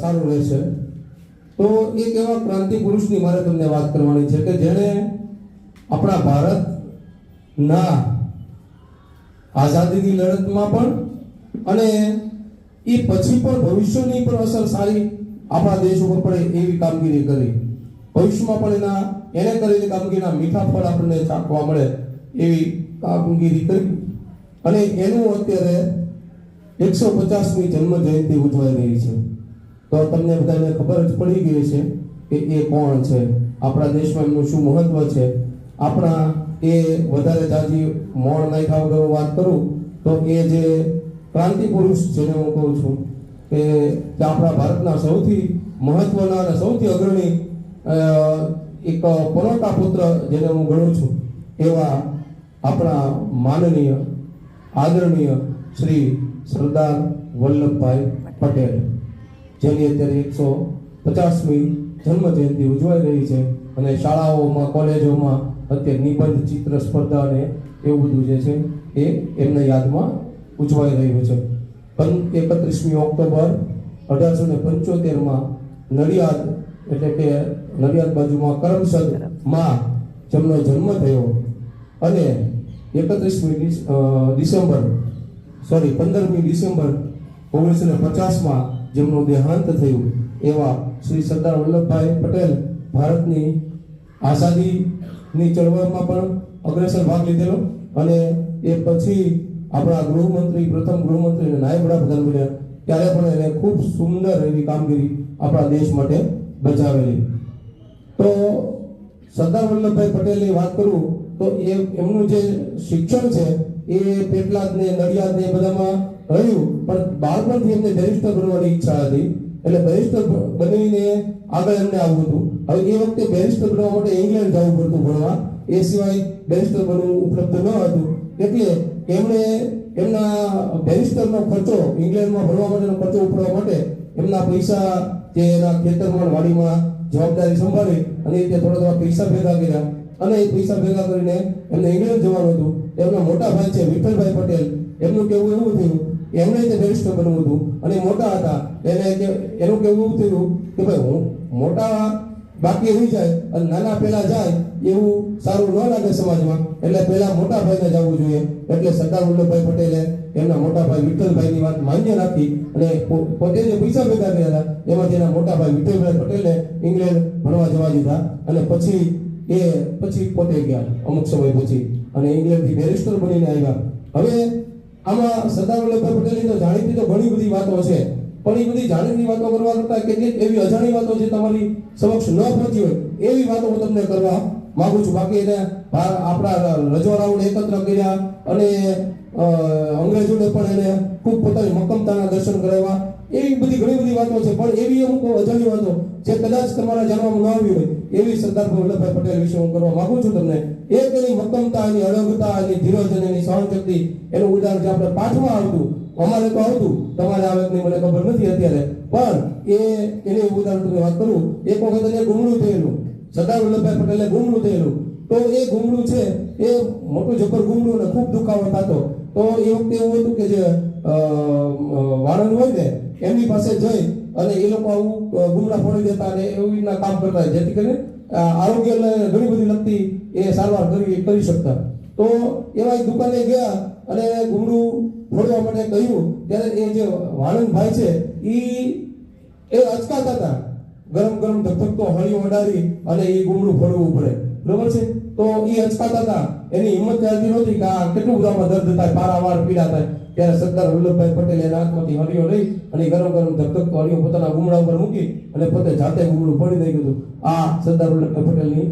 સારું રહેશે. તો એક એવા ક્રાંતિ પુરુષની મારે તમને વાત કરવાની છે કે જેણે આપણા ભારતના આઝાદીની લડતમાં પણ અને એ પછી પણ ભવિષ્યની પણ અસર સારી આપણા દેશ ઉપર પડે એવી કામગીરી કરી. ભવિષ્યમાં પણ એના, એને કરેલી કામગીરીના મીઠા ફળ આપણને ચાખવા મળે એવી કામગીરી કરી. અને એનું અત્યારે એકસો પચાસમી જન્મ જયંતિ ઉજવાઈ રહી છે. તો તમને બધાને ખબર જ પડી ગઈ છે કે એ કોણ છે? આપણા દેશમાં એમનું શું મહત્વ છે? આપણા એ વધારે તાજી મોણ નાખ્યા વગર હું વાત કરું, તો એ જે ક્રાંતિ પુરુષ જેને હું કહું છું કે આપણા ભારતના સૌથી મહત્વના અને સૌથી અગ્રણી એક પરોટા પુત્ર જેને હું ગણું છું, એવા આપણા માનનીય, આદરણીય શ્રી સરદાર વલ્લભભાઈ પટેલ. જેની અત્યારે એકસો પચાસમી જન્મજયંતિ ઉજવાઈ રહી છે અને શાળાઓમાં, કોલેજોમાં અત્યારે નિબંધ, ચિત્ર, સ્પર્ધા અને એવું બધું જે છે એ એમના યાદમાં ઉજવાઈ રહ્યું છે. પણ એકત્રીસમી ઓક્ટોબર અઢારસો ને પંચોતેરમાં નડિયાદ, એટલે કે નડિયાદ બાજુમાં કરમસદમાં જેમનો જન્મ થયો અને એકત્રીસમી ડિસેમ્બર, સોરી, પંદરમી ડિસેમ્બર ઓગણીસો ને પચાસમાં જેમનું દેહાંત થયું, એવા શ્રી સરદાર વલ્લભભાઈ પટેલ ભારતની આઝાદીની ચળવળમાં પણ અગ્રેસર ભાગ લીધેલો અને એ પછી આપણા ગૃહમંત્રી, પ્રથમ ગૃહમંત્રી અને નાયબ વડાપ્રધાન બન્યા. ત્યારે પણ એને ખૂબ સુંદર એવી કામગીરી આપણા દેશ માટે બજાવેલી. તો સરદાર વલ્લભભાઈ પટેલની વાત કરું, તો એ એમનું જે શિક્ષણ છે, એ પેટલાદ ને નડિયાદ ને બધામાં રહ્યું પણ બાળપણથી એમને બેરિસ્ટર બનવાની ઈચ્છા હતી. એટલે બેરિસ્ટર બનીને આગળ એમને આવવું હતું. હવે એ વખતે બેરિસ્ટર બનવા માટે ઇંગ્લેન્ડ જવું પડતું ભણવા. એ સિવાય બેરિસ્ટર બનવું ઉપલબ્ધ ન હતું. એટલે એમણે એમના બેરિસ્ટરનો ખર્ચો ઇંગ્લેન્ડમાં ભણવા માટેનો ખર્ચો ઉપડવા માટે એમના પૈસા જે એના ખેતરમાં વાડીમાં જવાબદારી સંભાળી અને એ થોડા થોડા પૈસા ભેગા કર્યા. અને એ પૈસા ભેગા કરીને એમને ઇંગ્લેન્ડ જવાનું હતું. એમના મોટા ભાઈ છે વિઠ્ઠલભાઈ પટેલ. એમનું કેવું એવું થયું એમણે તે બેરિસ્ટર બનવું હતું, અને મોટા હતા, એને એનું કેવું થયું કે ભાઈ હું મોટા બાકી રહી જાય, અને નાના પેલા જાય, એવું સારું ન લાગે સમાજમાં, એટલે પહેલા મોટા ભાઈને જવું જોઈએ. એટલે સરદાર વલ્લભભાઈ પટેલે એમના મોટા ભાઈ વિઠ્ઠલભાઈની વાત માન્ય રાખી, અને પોતે જે પૈસા ભેગા કર્યા હતા, એમાંથી એના મોટા ભાઈ વિઠ્ઠલભાઈ પટેલે ઇંગ્લેન્ડ ભણવા જવા દીધા, અને પછી એ, પછી પોતે ગયા, અમુક સમય પછી, અને ઇંગ્લેન્ડથી બેરિસ્ટર બનીને આવ્યા. હવે આમાં સરદાર વલ્લભભાઈ પટેલની તો જાણીતી તો ઘણી બધી વાતો છે. પણ એ બધી જાણીતી વાતો કરવા કરતા કેટલીક એવી અજાણી વાતો જે તમારી સમક્ષ ન પહોંચી હોય, એવી વાતો હું તમને કરવા માંગુ છું. બાકી એને આપણા રજવાડાઓને એકત્ર કર્યા અને અંગ્રેજોને પણ એને ખૂબ પોતાની મક્કમતાના દર્શન કરાવ્યા. એવી બધી ઘણી બધી વાતો છે. પણ એવી અમુક અજાણી વાતો જે કદાચ તમારા જાણવામાં ન આવી હોય એવી સરદાર વલ્લભભાઈ પટેલ વિશે હું કરવા માંગુ છું તમને. એક એની મક્કમતા એની અડગતા એની ધીરજ અને એની સહનશક્તિ, એનું ઉદાહરણ જે આપણે પાઠમાં આવતું, અમારે તો આવતું, તમારે આવે નહીં મને ખબર નથી અત્યારે. પણ એ, એને ઉદાહરણ તમને વાત કરું, એક વખત એને ગુમડું થયેલું. સરદાર વલ્લભભાઈ પટેલે ગુમડું થયેલું. તો એ ગુમડું છે, એ મોટું જબર ગુમડું અને ખૂબ દુખાવો થતો. તો એ વખતે એવું હતું કે જે વાળંદ હોય ને, એમની પાસે જઈ અને એ લોકો આવું ગુમડા ફોડી દેતા અને એવી રીતના કામ કરતા જેથી કરીને અ, આરોગ્યને ઘણી બધી લગતી એ સારવાર કરી કરી શકતા. તો એવા દુકાને ગયા અને ગુમડું ફોડવા માટે કહ્યું. ત્યારે એ જે વાણંદભાઈ છે એ એ અચકાતા હતા. ગરમ ગરમ ધકધકતો હળીઓ અડાડી અને એ ગુમડું ફોડવું પડે. બરોબર છે? તો એ અચકાતા હતા. એની હિંમત ચાલતી નહોતી કે આ કેટલું બધામાં દર્દ થાય પારાવાર પીડા થાય. ત્યારે સરદાર વલ્લભભાઈ પટેલ એના હાથમાંથી હળીઓ લઈ અને ગરમ ગરમ ધગધગતો હળીઓ પોતાના ગુમડા ઉપર મૂકી અને પોતે જાતે ગુમડું પડી દઈ ગયું આ સરદાર વલ્લભભાઈ પટેલની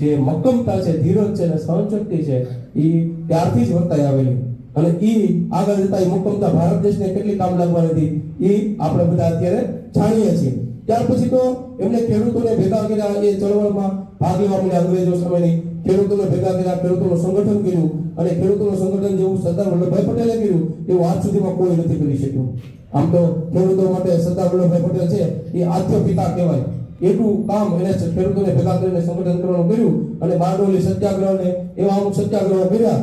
જે મક્કમતા છે, ધીરજ છે અને સહનશક્તિ છે એ ત્યારથી જ વર્તાઈ આવેલી. અને એ આગળ જતા એ મક્કમતા ભારત દેશને કેટલી કામ લાગવાની હતી એ આપણે બધા અત્યારે જાણીએ છીએ. ત્યાર પછી તો એમને ખેડૂતોને ભેગા કર્યા એ ચળવળમાં ભાગ લેવા મળ્યા અંગ્રેજો સમયની ખેડૂતોને ભેગા કર્યા ખેડૂતોનું સંગઠન કર્યું અને ખેડૂતોનું સંગઠન જેવું સરદાર વલ્લભભાઈ પટેલે કર્યું, એવું આજ સુધીમાં કોઈ નથી કરી શક્યું. આમ તો ખેડૂતો માટે સરદાર વલ્લભભાઈ પટેલ છે, એ આદ્ય પિતા કહેવાય. એટલું કામ એને ખેડૂતોને ભેગા કરીને સંગઠન કરવાનું કર્યું અને બારડોલી સત્યાગ્રહને એવા અમુક સત્યાગ્રહો કર્યા.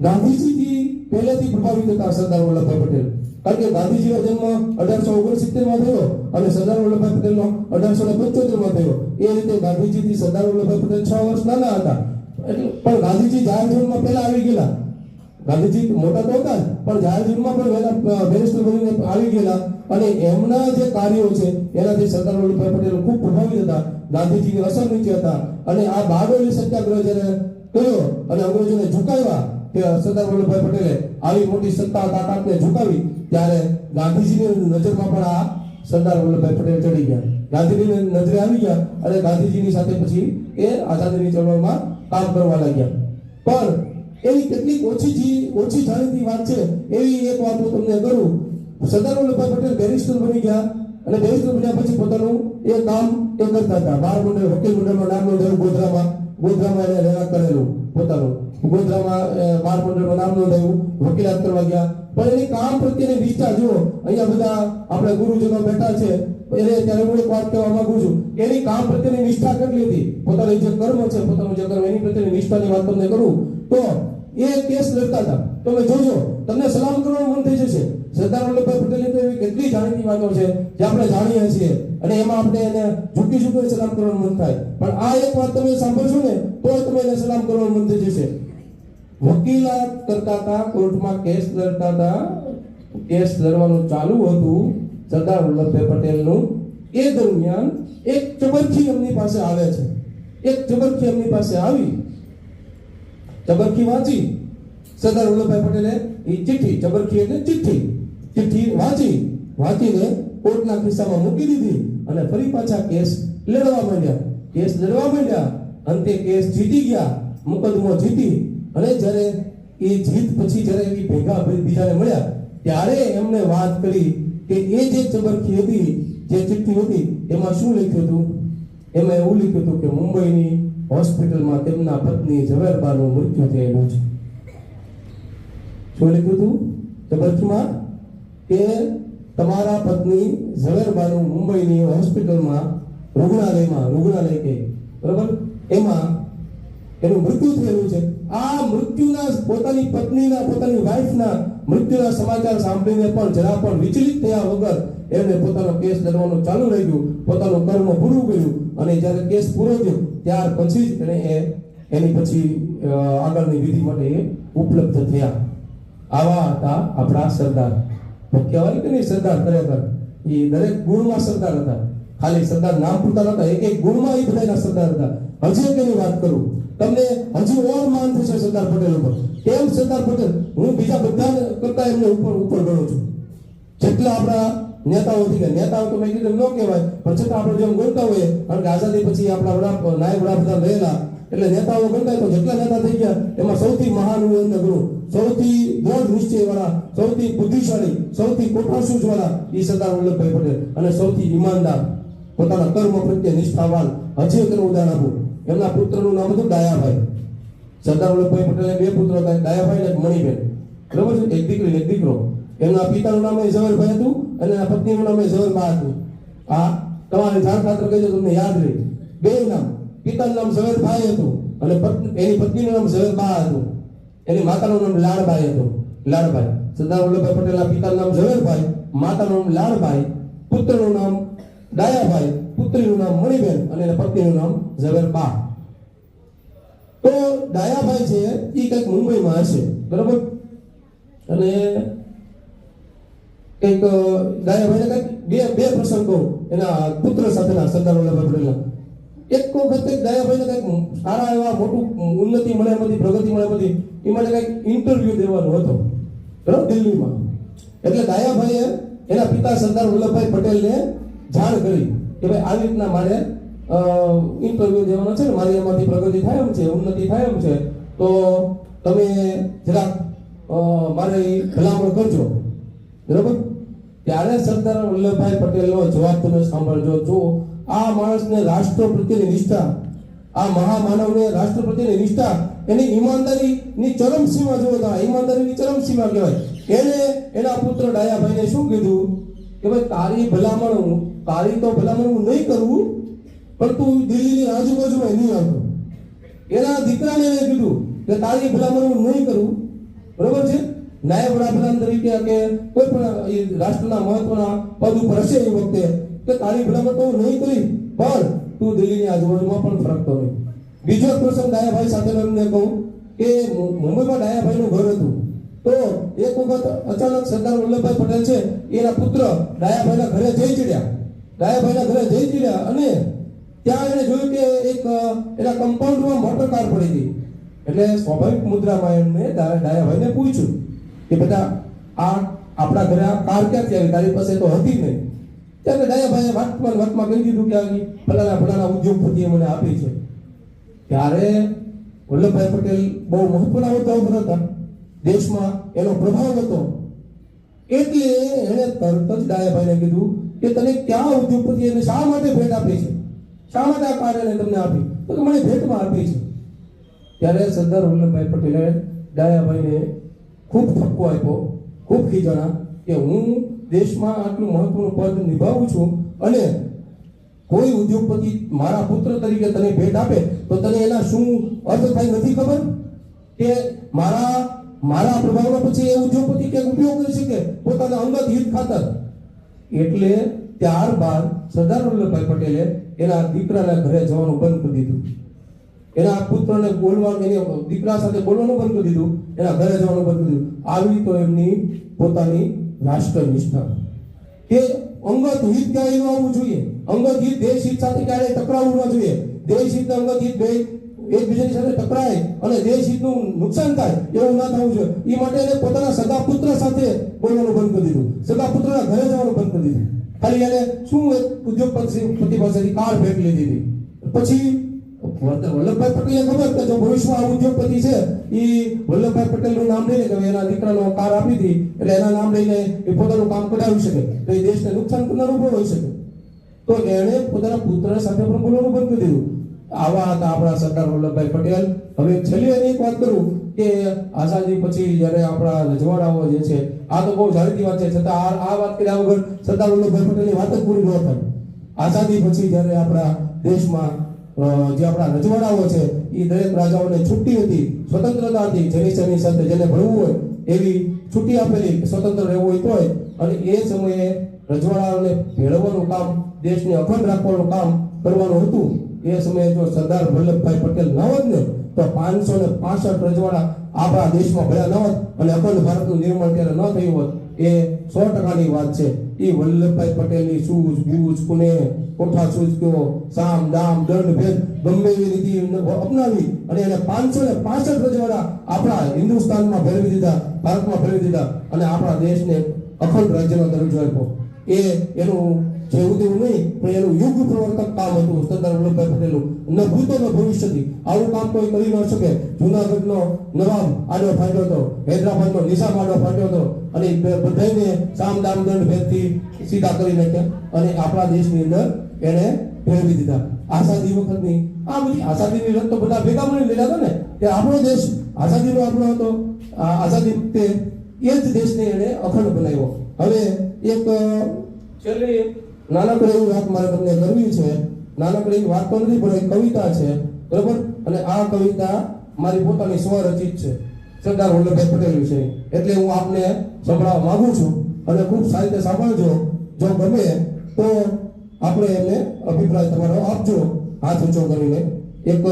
ગાંધીજીથી પહેલેથી પ્રભાવિત હતા સરદાર વલ્લભભાઈ પટેલ. કારણ કે ગાંધીજીનો જન્મ અઢારસો ઓગણસિત્તેરમાં થયો અને સરદાર વલ્લભભાઈ પટેલનો અઢારસો ને પંચોતેરમાં થયો. એ રીતે ગાંધીજીથી સરદાર વલ્લભભાઈ પટેલ છ વર્ષ નાના હતા. એટલે પણ ગાંધીજી જાહેર જીવનમાં પહેલા આવી ગયેલા. ગાંધીજી મોટા તો હતા પણ જાહેર જીવનમાં પણ બેરિસ્ટર બનીને આવી ગયેલા. અને એમના જે કાર્યો છે, એનાથી સરદાર વલ્લભભાઈ પટેલ ખૂબ પ્રભાવિત હતા. ગાંધીજીની અસર નીચે હતા. અને આ બારડોલી સત્યાગ્રહ જ્યારે કર્યો અને અંગ્રેજોને ઝુકાવ્યા, કે સરદાર વલ્લભભાઈ પટેલે આવી મોટી સત્તા તાકાતને ઝુકાવી ત્યારે ગાંધીજીની નજરમાં પણ આ સરદાર વલ્લભભાઈ પટેલ ચડી ગયા. ગાંધીજીની નજરે આવી ગયા અને ગાંધીજીની સાથે પછી એ આઝાદીની ચળવળમાં કામ કરવા લાગ્યા. પણ એવી કેટલીક ઓછી જી- ઓછી જાણીતી વાત છે, એવી એક વાત હું તમને કરું. સરદાર વલ્લભભાઈ પટેલ બેરિસ્ટર બની ગયા અને બેરિસ્ટર બન્યા પછી પોતાનું એ કામ એ કરતા હતા. બાર મંડળ, વકીલ મંડળમાં નામ નોંધાયું ગોધરામાં ગોધરામાં એને રહેવા કરેલું પોતાનું. ગોધરામાં બાર મંડળમાં નામ નોંધાયું વકીલાત કરવા ગયા. પણ એની કામ પ્રત્યેની વિચાર જુઓ. અહીંયા બધા આપણે ગુરુજનો બેઠા છે. એને ત્યારે હું એક વાત કહેવા માંગુ છું એની કામ પ્રત્યેની નિષ્ઠા કેટલી હતી? પોતાની જે કર્મ છે, પોતાનું જે કર્મ, એની પ્રત્યેની નિષ્ઠાની વાત તમને કરું. તો એ કેસ લડતા હતા. તમે જોજો. તમને સલામ કરવાનું મન થઈ જશે. સરદાર વલ્લભભાઈ પટેલની તો એવી કેટલી જાણીતી વાતો છે જે આપણે જાણીએ છીએ. અને એમાં આપણે એને ઝૂકી ઝૂકી સલામ કરવાનું મન થાય. પણ આ એક વાત તમે સાંભળશો ને, તો તમે એને સલામ કરવાનું મન થઈ જશે. વકીલાત કરતા હતા, કોર્ટમાં કેસ લડતા હતા. કેસ લડવાનું ચાલુ હતું. સરદાર વલ્લભભાઈ પટેલનું. એ દરમિયાન એક ચબરખી એમની પાસે આવે છે. એક ચબરખી એમની પાસે આવી. ચબરખી વાંચી. સરદાર વલ્લભભાઈ પટેલે એ ચિઠ્ઠી, ચબરખી એટલે ચિઠ્ઠી. ચિઠ્ઠી વાંચી. વાંચીને કોર્ટના ખિસ્સામાં મૂકી દીધી અને ફરી પાછા કેસ લડવા માંડ્યા. કેસ લડવા માંડ્યા. અંતે કેસ જીતી ગયા. મુકદમો જીતી. અને જ્યારે એ જીત પછી જ્યારે એ ભેગા બીજાને મળ્યા, ત્યારે એમણે વાત કરી કે એ જે ચબરખી હતી, જે ચિઠ્ઠી હતી, એમાં શું લખ્યું હતું? એમાં એવું લખ્યું હતું કે મુંબઈની હોસ્પિટલમાં તેમના પત્ની ઝવેરબાનું મૃત્યુ થયેલું છે. શું લખ્યું હતું? ચબરખીમાં? કે તમારા પત્ની ઝવેરબાનું મુંબઈની હોસ્પિટલમાં રૂગણાલયમાં, રૂગણાલય કે, બરાબર? એમાં એનું મૃત્યુ થયેલું છે. આ મૃત્યુના પોતાની પત્નીના, પોતાની વાઈફના મૃત્યુના સમાચાર સાંભળીને પણ જરા પણ વિચલિત થયા વગર એમને પોતાનો કેસ લડવાનું ચાલુ રહ્યું પોતાનું કર્મ પૂરું કર્યું. અને જ્યારે કેસ પૂરો થયો, ત્યાર પછી જ એને એની પછી આગળની વિધિ માટે ઉપલબ્ધ થયા. આવા હતા આપણા સરદાર. કહેવાય કે નહીં સરદાર ખરેખર? એ દરેક ગુણમાં સરદાર હતા. ખાલી સરદાર નામ પૂરતા નતા એક એક ગુણમાં એ બધાના સરદાર હતા. હજી એક એની વાત કરું. તમને હજી ઓર માન થશે સરદાર પટેલ ઉપર. કેમ સરદાર પટેલ? હું બીજા બધા કરતા એમને ઉપર ઉપર ગણું છું. જેટલા આપણા નેતાઓ થઈ ગયા નેતાઓ તો મેં કીધું ન કહેવાય, પણ છતાં આપણે જેમ ગણતા હોઈએ, કારણ કે આઝાદી પછી આપણા વડા નાયબ વડાપ્રધાન રહેલા, એટલે નેતાઓ ગણતા તો જેટલા નેતા થઈ ગયા, એમાં સૌથી મહાન હું એમને ગણું. સૌથી દ્રઢ નિશ્ચય વાળા સૌથી બુદ્ધિશાળી, સૌથી કોઠાસૂઝ વાળા એ સરદાર વલ્લભભાઈ પટેલ અને સૌથી ઈમાનદાર. પોતાના કર્મ પ્રત્યે નિષ્ઠાવાન. હજી એક ઉદાહરણ આપું. એમના પુત્રનું નામ હતું ડાયાભાઈ. સરદાર વલ્લભભાઈ પટેલે બે પુત્ર હતા ડાયાભાઈ અને મણિબેન. બરોબર છે? એક દીકરી એક દીકરો. એમના પિતાનું નામ ઝવેરભાઈ હતું અને એના પત્નીનું નામ ઝવેરબા હતું. આ તમારે જાણ ખાતર કહેજો તમને યાદ રહે. બે નામ. પિતાનું નામ ઝવેરભાઈ હતું અને એની પત્નીનું નામ ઝવેરબા હતું. એની માતાનું નામ લાડબાઈ હતું. લાડબાઈ. સરદાર વલ્લભભાઈ પટેલના પિતાનું નામ ઝવેરભાઈ, માતાનું નામ લાડબાઈ, પુત્રનું નામ ડાયાભાઈ પુત્રીનું નામ મણિબેન અને એના પત્નીનું નામ ઝવેરબા તો ડાયાભાઈ છે એ કંઈક મુંબઈમાં હશે, બરાબર? અને કંઈક ડાયાભાઈને કંઈક બે બે પ્રસંગો એના પુત્ર સાથેના સરદાર વલ્લભભાઈ પટેલના. એક વખત કંઈક ડાયાભાઈને કંઈક સારા એવા મોટું ઉન્નતિ મળે બધી, પ્રગતિ મળે બધી એ માટે કંઈક ઇન્ટરવ્યુ દેવાનો હતો, બરાબર? દિલ્હીમાં. એટલે ડાયાભાઈએ એના પિતા સરદાર વલ્લભભાઈ પટેલને જાણ કરી. કે ભાઈ આવી રીતના મારે ઇન્ટરવ્યુ દેવાનો છે મારી એમાંથી પ્રગતિ થાય એમ છે, ઉન્નતિ થાય એમ છે, તો તમે જરાક મારે ભલામણ કરજો. બરાબર? ત્યારે સરદાર વલ્લભભાઈ પટેલનો જવાબ તમે સાંભળજો. જો આ માણસને રાષ્ટ્ર પ્રત્યેની નિષ્ઠા, આ મહામાનવને રાષ્ટ્ર પ્રત્યેની નિષ્ઠા, એની ઈમાનદારીની ચરમસીમા જોવો તો ઈમાનદારીની ચરમસીમા કહેવાય. એને એના પુત્ર ડાયાભાઈને શું કીધું? કે ભાઈ, તારી ભલામણ તારી તો ભલામણ હું નહીં કરું, પણ તું દિલ્હીની આજુબાજુમાં નહીં આવતો. એના દીકરાને એને કીધું કે તારી ભલામણ હું નહીં કરું. બરોબર છે? નાયબ વડાપ્રધાન તરીકે કે કોઈ પણ એ રાષ્ટ્રના મહત્વના પદ ઉપર હશે એ વખતે કે તારી ભલામણ તો હું નહીં કરી, પણ તું દિલ્હીની આજુબાજુમાં પણ ફરકતો નહીં. બીજો પ્રસંગ ડાયાભાઈ સાથે એમને કહું કે મુંબઈમાં ડાયાભાઈનું ઘર હતું. તો એક વખત અચાનક સરદાર વલ્લભભાઈ પટેલ છે, એના પુત્ર ડાયાભાઈના ઘરે જઈ ચડ્યા. ડાયાભાઈના ઘરે જઈ ગયા અને ત્યાં એને જોયું કે એક એના કમ્પાઉન્ડમાં મોટર કાર પડી હતી. એટલે સ્વાભાવિક મુદ્રામાં એમને ડાયાભાઈને પૂછ્યું કે, બેટા, આ આપણા ઘરે આ કાર ક્યાંથી આવી? તારી પાસે તો હતી નહીં. ત્યારે ડાયાભાઈએ વાતમાં વાતમાં કહી દીધું કે આવી ફલાણા ફલાણા ઉદ્યોગપતિએ મને આપી છે. ત્યારે વલ્લભભાઈ પટેલ બહુ મહત્વના હોદ્દા હતા. દેશમાં એનો પ્રભાવ હતો. એટલે એણે તરત જ ડાયાભાઈને કીધું કે તને ક્યાં ઉદ્યોગપતિ એને શા માટે ભેટ આપી છે? શા માટે આ કાર્યને તમને આપી? તો કે મને ભેટમાં આપી છે. ત્યારે સરદાર વલ્લભભાઈ પટેલે ડાયાભાઈને ખૂબ ઠપકો આપ્યો, ખૂબ ખીજાણા કે હું દેશમાં આટલું મહત્વનું પદ નિભાવું છું અને કોઈ ઉદ્યોગપતિ મારા પુત્ર તરીકે તને ભેટ આપે, તો તને એના શું અર્થ થાય નથી ખબર? કે મારા મારા પ્રભાવમાં પછી એ ઉદ્યોગપતિ કે ઉપયોગ કરી શકે? પોતાના અંગત હિત ખાતર. એટલે ત્યારબાદ સરદાર વલ્લભભાઈ પટેલે એના દીકરાના ઘરે જવાનું બંધ કરી દીધું. એના પુત્રને બોલવાનું, એની દીકરા સાથે બોલવાનું બંધ કરી દીધું. એના ઘરે જવાનું બંધ કરી દીધું. આવી તો એમની પોતાની રાષ્ટ્ર નિષ્ઠા કે અંગત હિત ક્યાંય ન આવવું જોઈએ. અંગત હિત દેશ હિત સાથે ક્યારેય ટકરાવવું ન જોઈએ. દેશ હિત અંગત હિત એકબીજાની સાથે ટકરાય અને દેશ હિતનું નુકસાન થાય એવું ના થવું જોઈએ. એ માટે એને પોતાના સગા પુત્ર સાથે બોલવાનું બંધ કરી દીધું. સગા પુત્રના ઘરે જવાનું બંધ કરી દીધું. ખાલી એને શું એક ઉદ્યોગપતિ પતિ પાસેથી કાર ભેટ લીધી હતી. પછી વલ્લભભાઈ પટેલને ખબર કે જો ભવિષ્યમાં આ ઉદ્યોગપતિ છે એ વલ્લભભાઈ પટેલનું નામ લઈને કે એના દીકરાનો કાર આપી હતી, એટલે એના નામ લઈને એ પોતાનું કામ કઢાવી શકે. તો એ દેશને નુકસાન કરનારું પણ હોઈ શકે. તો એણે પોતાના પુત્ર સાથે પણ બોલવાનું બંધ કરી દીધું. આવા હતા આપણા સરદાર વલ્લભભાઈ પટેલ. હવે છેલ્લી એની એક વાત કરું કે આઝાદી પછી જ્યારે આપણા રજવાડાઓ જે છે, આ તો બહુ જાણીતી વાત છે. છતાં આ વાત કર્યા વગર સરદાર વલ્લભભાઈ પટેલની વાત જ પૂરી ન થાય. આઝાદી પછી જ્યારે આપણા દેશમાં જે આપણા રજવાડાઓ છે એ દરેક રાજાઓને છુટ્ટી હતી, સ્વતંત્રતા હતી, જેની સાથે જેને ભણવું હોય, એવી છુટ્ટી આપેલી સ્વતંત્ર રહેવું હોય તોય. અને એ સમયે રજવાડાઓને ભેળવવાનું કામ, દેશને અખંડ રાખવાનું કામ કરવાનું હતું. એ સમયે જો સરદાર વલ્લભભાઈ પટેલ ન હોત ને, તો પાંચસો ને પાસઠ રજવાડા આપણા દેશમાં ભર્યા ન હોત અને અખંડ ભારતનું નિર્માણ ત્યારે ન થયું હોત. એ સો ટકાની વાત છે. એ વલ્લભભાઈ પટેલની સૂઝ બૂઝ કુને કોઠા સૂઝક્યો સામ, દામ, દંડ, ભેદ, ગમે એવી રીતિ અપનાવી અને એને પાંચસો ને પાસઠ રજવાડા આપણા હિન્દુસ્તાનમાં ફેરવી દીધા, ભારતમાં ફેરવી દીધા અને આપણા દેશને અખંડ રાજ્યનો દરજ્જો આપ્યો. એ એનું જેવું તેવું નહીં પણ એનું યુગ પ્રવર્તક કામ હતું સરદાર વલ્લભભાઈ પટેલનું ન ભૂતો ન ભવિષ્યથી આવું કામ કોઈ કરી ન શકે. જુનાગઢનો નવાબ આડો ફાટ્યો હતો, હૈદરાબાદનો નિઝામ આડો ફાટ્યો હતો, અને બધાને સામ દામ દંડ ભેદથી સીધા કરી નાખ્યા. અને આપણા દેશની અંદર એને ફેરવી દીધા. આઝાદી વખતની, આ બધી આઝાદીની રત તો બધા ભેગા મળી લીધા હતા ને, કે આપણો દેશ આઝાદીનો આપણો હતો. આઝાદી વખતે એ જ દેશને એને અખંડ બનાવ્યો. હવે એક છેલ્લી નાનકડી એવી વાત મારે તમને કરવી છે. નાનકડી વાત તો નથી, પણ એક કવિતા છે. બરોબર? અને આ કવિતા મારી પોતાની સ્વરચિત છે. સરદાર વલ્લભભાઈ પટેલ વિશે. એટલે હું આપને સંભળાવવા માંગુ છું અને ખૂબ સારી રીતે સાંભળજો. જો ગમે તો આપણે એમને અભિપ્રાય તમારો આપજો. હાથ ઊંચો કરીને. એક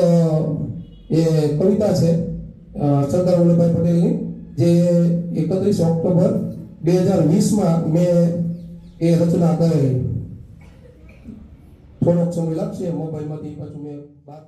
એ કવિતા છે સરદાર વલ્લભભાઈ પટેલની, જે એકત્રીસ ઓક્ટોબર બે હજાર વીસમાં મેં એ રચના કરેલી. થોડોક સમય લાગશે મોબાઈલમાંથી પાછું મેં બહાર